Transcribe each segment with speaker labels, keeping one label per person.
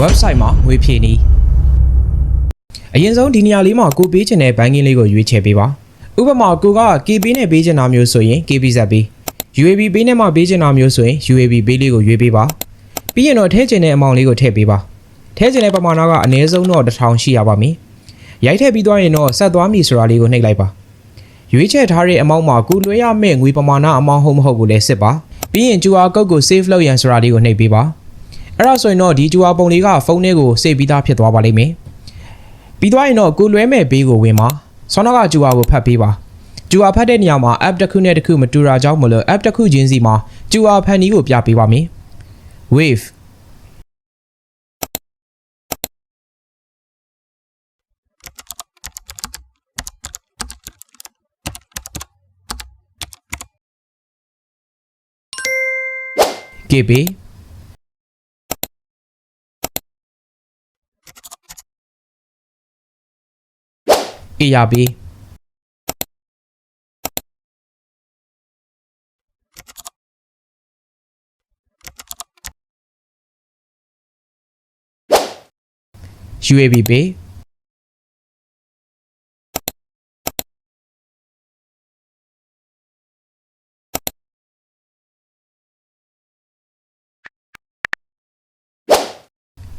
Speaker 1: website မှာငွေဖြည့်နည်းအရင်ဆုံးဒီနေရာလေးမှာကိုပေးချင်တဲ့ဘဏ်ကင်းလေးကိုရွေးချယ်ပေးပါဥပမာကိုက KB နဲ့ပေးချင်တာမျိုးဆိုရင် KB ဇက်ပေး UAB ပေးနဲ့မှပေးချင်တာမျိုးဆိုရင် UAB ပေးလေးကိုရွေးပေးပါပြီးရင်တော့ထည့်ချင်တဲ့အမောင့်လေးကိုထည့်ပေးပါထည့်ချင်တဲ့ပမာဏကအနည်းဆုံးတော့1000ရှိရပါမယ်ရိုက်ထည့်ပြီးသွားရင်တော့ဆက်သွားမည်ဆိုတာလေးကိုနှိပ်လိုက်ပါရွေးချယ်ထားတဲ့အမောင့်မှာကိုလွှဲရမယ့်ငွေပမာဏအမောင့်ဟုတ်မဟုတ်ကိုလည်းစစ်ပါပြီးရင် QR code ကို save လုပ်ရန်ဆိုတာလေးကိုနှိပ်ပေးပါ အဲ့ဒါဆိုရင်တော့ဒီဂျူအာပုံလေးကဖုန်းထဲကိုစေပြီးသားဖြစ်သွားပါလိမ့်မယ်ပြီးသွားရင်တော့ကိုလွဲမဲ့ဘေးကိုဝင်ပါဆောင်းတော့ကဂျူအာကိုဖတ်ပေးပါဂျူအာဖတ်တဲ့နေရာမှာ app တစ်ခုနဲ့တစ်ခုမတူတာကြောင့်မလို့ app တစ်ခုချင်းစီမှာဂျူအာဖတ်နည်းကိုပြပေးပါမယ် wave ကေဘေ 伊呀比，嘘呀比比，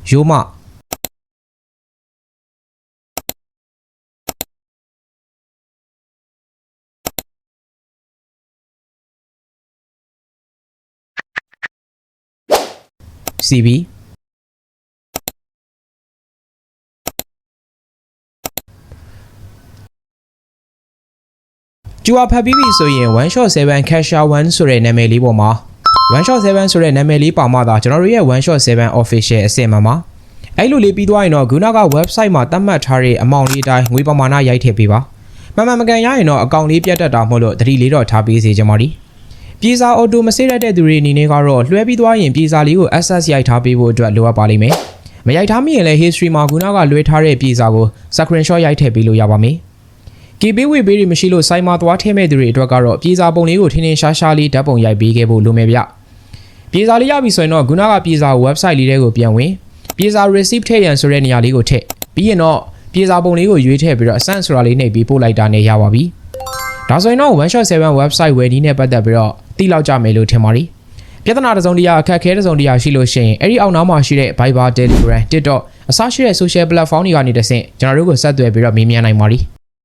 Speaker 1: 有嘛？CB ။ကျူအဖတ်ပြီးပြီဆိုရင်1 shot 7 cashier 1ဆိုတဲ့နာမည်လေးပေါ်မှာ1 shot 7ဆိုတဲ့နာမည်လေးပါမှသာကျွန်တော်တို့ရဲ့1 shot 7 official အဆင့်မှာမှာအဲ့လိုလေးပြီးသွားရင်တော့ခုနက website မှာသတ်မှတ်ထားတဲ့အမောင့်လေးတိုင်းငွေပမာဏရိုက်ထည့်ပေးပါ။မှန်မှန်မကန်ရရင်တော့အကောင့်လေးပြတ်တက်တာမဟုတ်လို့သတိလေးတော့ထားပေးစေချင်ပါသည်။ ပြေစာအော်တိုမစေးရတဲ့သူတွေအနေနဲ့ကတော့လွှဲပြီးသွားရင်ပြေစာလေးကို access ရိုက်ထားပေးဖို့အတွက်လိုအပ်ပါလိမ့်မယ်။မရိုက်ထားမိရင်လည်း history မှာခုနကလွှဲထားတဲ့ပြေစာကို screenshot ရိုက်ထည့်ပေးလို့ရပါမယ်။ KB ဝေပေးတွေမရှိလို့စိုင်းမှာသွားထည့်မဲ့သူတွေအတွက်ကတော့ပြေစာပုံလေးကိုထင်းထင်းရှားရှားလေးဓာတ်ပုံရိုက်ပေးခဲ့ဖို့လိုမယ်ဗျ။ပြေစာလေးရပြီဆိုရင်တော့ခုနကပြေစာ website လေးတွေကိုပြန်ဝင်ပြေစာ receipt ထည့်ရန်ဆိုတဲ့နေရာလေးကိုထည့်ပြီးရင်တော့ပြေစာပုံလေးကိုရွေးထည့်ပြီးတော့အဆန့်ဆိုတာလေးနှိပ်ပြီးပို့လိုက်တာနဲ့ရပါပြီ။ဒါဆိုရင်တော့ one shot 7 website ဝယ်နည်းနဲ့ပတ်သက်ပြီးတော့ တိလောက်ကြမယ်လို့ထင်ပါတယ်။ပြဿနာတစ်စုံတစ်ရာအခက်အခဲတစ်စုံတစ်ရာရှိလို့ရှိရင်အဲ့ဒီအောက်နားမှာရှိတဲ့ Viber, Telegram, TikTok အစရှိတဲ့ social platform တွေကနေတဆင့်ကျွန်တော်တို့ကိုဆက်သွယ်ပြီးတော့မေးမြန်းနိုင်ပါတယ်။